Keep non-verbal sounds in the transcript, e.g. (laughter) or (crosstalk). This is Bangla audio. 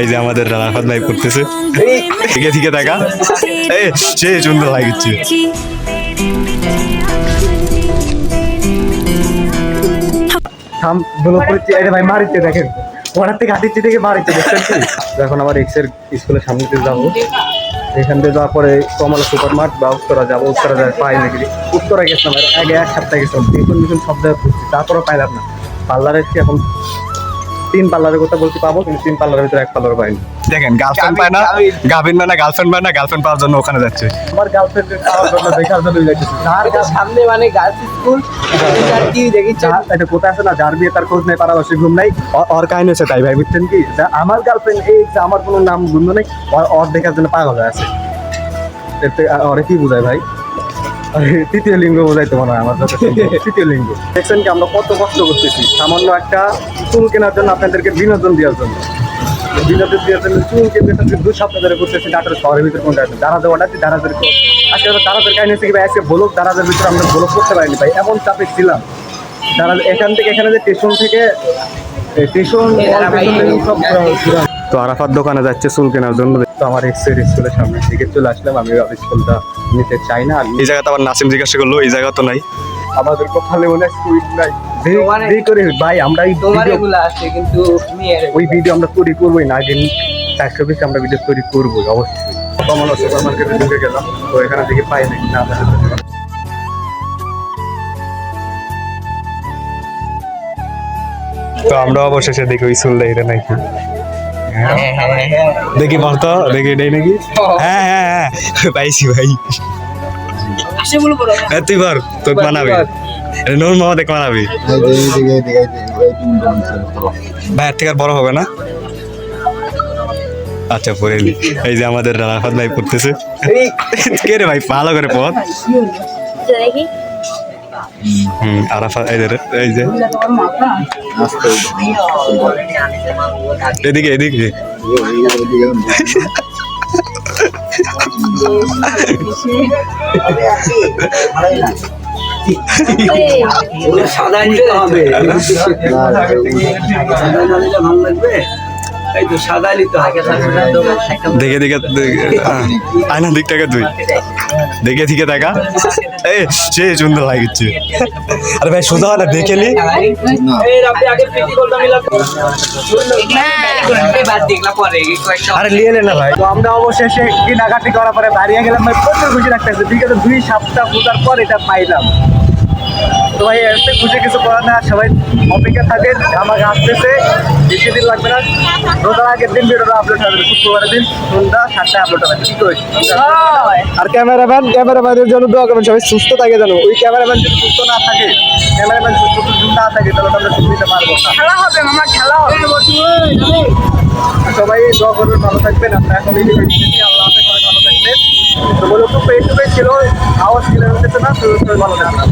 এই যে আমাদের রানাফাত ভাই পড়তেছে থেকে থেকে দেখা এই, সে সুন্দর লাগছে ভাই মারিতে দেখেন। থেকে থেকে কি? স্কুলের যাব। এখান দিয়ে যাওয়ার পরে সুপার বা উত্তরা যাব। উত্তরা যায় উত্তরা আগে এক পাইলাম না। পার্লারে এসে এখন তিন পার্লারের কথা বলতে পাবো কিন্তু তিন পার্লারের ভিতরে এক পার্লার পাইনি। দেখেন গার্লফ্রেন্ড পায় না গাভিন পায় না গার্লফ্রেন্ড পায় না গার্লফ্রেন্ড পাওয়ার জন্য ওখানে যাচ্ছে। আমার গার্লফ্রেন্ডের পাওয়ার জন্য দেখার জন্য যাইতেছি। যার এটা সামনে মানে গার্লস স্কুল এটা কি দেখেছেন যা- এটা কোথায় আছে না যার বিয়ে তার খোঁজ নেই পাড়াবাসী ঘুম নাই। ওর কাহিনী হচ্ছে তাই ভাই বুঝছেন কি? আমার গার্লফ্রেন্ড এই যে আমার কোনো নাম গুন্ধ নেই ওর- ওর দেখার জন্য পাগল হয়ে আছে। এতে আ- ওরে কি বোঝায় ভাই? আরে, (laughs) তৃতীয় লিঙ্গ বোঝাই তো মনে হয় আমার যত (laughs) তৃতীয় লিঙ্গ। দেখছেন কি আমরা কত কষ্ট করতেছি। সামান্য একটা চুল কেনার জন্য আপনাদেরকে বিনোদন দেওয়ার জন্য। বিনোদন দেওয়ার জন্য চুল চাচ্ছি দু সপ্তাহ ধরে করতেছি নাটোর শহরের ভিতরে কোনটা আছে? দাঁড়া দেওয়াটা দাঁড়াদের আজকে দাঁড়াদের কাহিনী হচ্ছে কি ভাই? আজকে ব্লক দাঁড়াদের ভিতরে আমরা ব্লক করতে পারিনি ভাই। এমন চাপে ছিলাম। দাঁড়া এখান থেকে এখানে যে স্টেশন থেকে স্টেশন সব তো আরাফার দোকানে যাচ্ছে চুল কেনার জন্য। তো আমার এক্সের স্কুলের সামনে থেকে চলে আসলাম। আমি স্কুলটা নিতে চাই না। এই জায়গাতে আবার নাসিম জিজ্ঞাসা করল এই জায়গা তো নাই। আমাদের কপালে মনে হয় নাই। করে ভাই আমরা এই তোমার আছে কিন্তু ওই ভিডিও আমরা তৈরি করবোই না। আগে চারশো পিস আমরা ভিডিও তৈরি করবোই অবশ্যই। সুপার মার্কেটে ঢুকে গেলাম। তো এখানে থেকে পাই নাকি না তো আমরা অবশেষে দেখি ওই চুলটা এটা নাকি। দেখি বলতো দেখি এটাই নাকি? হ্যাঁ হ্যাঁ হ্যাঁ। পাইছি ভাই বলো বলো তুই কর তোর মানাবি। নূর মামা দেখ মানাবি। ভাই এর থেকে আর বড় হবে না? আচ্ছা পরে নি। এই যে আমাদের রানাফাত ভাই পড়তেছে। কে রে ভাই ভালো করে পথ দেখি। হুম আরাফাত এই যে এদিকে এদিকে। সাদা নিতে হবে। সাদা ভালো লাগবে। এই তো সাদা নিতে দেখে দেখে আয়না দিক টাকা তুই। দেখে দিকে দেখা। এ সে সুন্দর লাগছে আরে ভাই সোজা হলে দেখে নি। এই আরে নিয়ে নে না ভাই। তো আমরা অবশেষে কেনাকাটি করার পরে দাঁড়িয়ে গেলাম। ভাই প্রচুর খুশি লাগতেছে। বিগত দুই সপ্তাহ খোঁজার পর এটা পাইলাম। তো ভাই এতে খুশি কিছু করার না সবাই অপেক্ষা থাকেন আমাকে আসতেছে বেশি দিন লাগবে না। রোজার আগের দিন ভিডিওটা আপলোড হবে শুক্রবারের দিন সন্ধ্যা সাতটায় আপলোড হবে। ঠিক আছে আর ক্যামেরাম্যান ক্যামেরাম্যানের জন্য দোয়া করবেন সবাই সুস্থ থাকে জানো ওই ক্যামেরাম্যান যদি সুস্থ না থাকে ক্যামেরাম্যান সুস্থ না থাকে তাহলে আমরা শুনতে দিতে পারব না। খেলা হবে মামা খেলা হবে। সবাই দোয়া করবেন ভালো থাকবেন। আমরা এখন এই আল্লাহ হাফেজ সবাই ভালো থাকবেন। তো মূলত ফেস টু ফেস ছিল আওয়াজ ক্লিয়ার হতেছে না তো ভালো থাকবেন।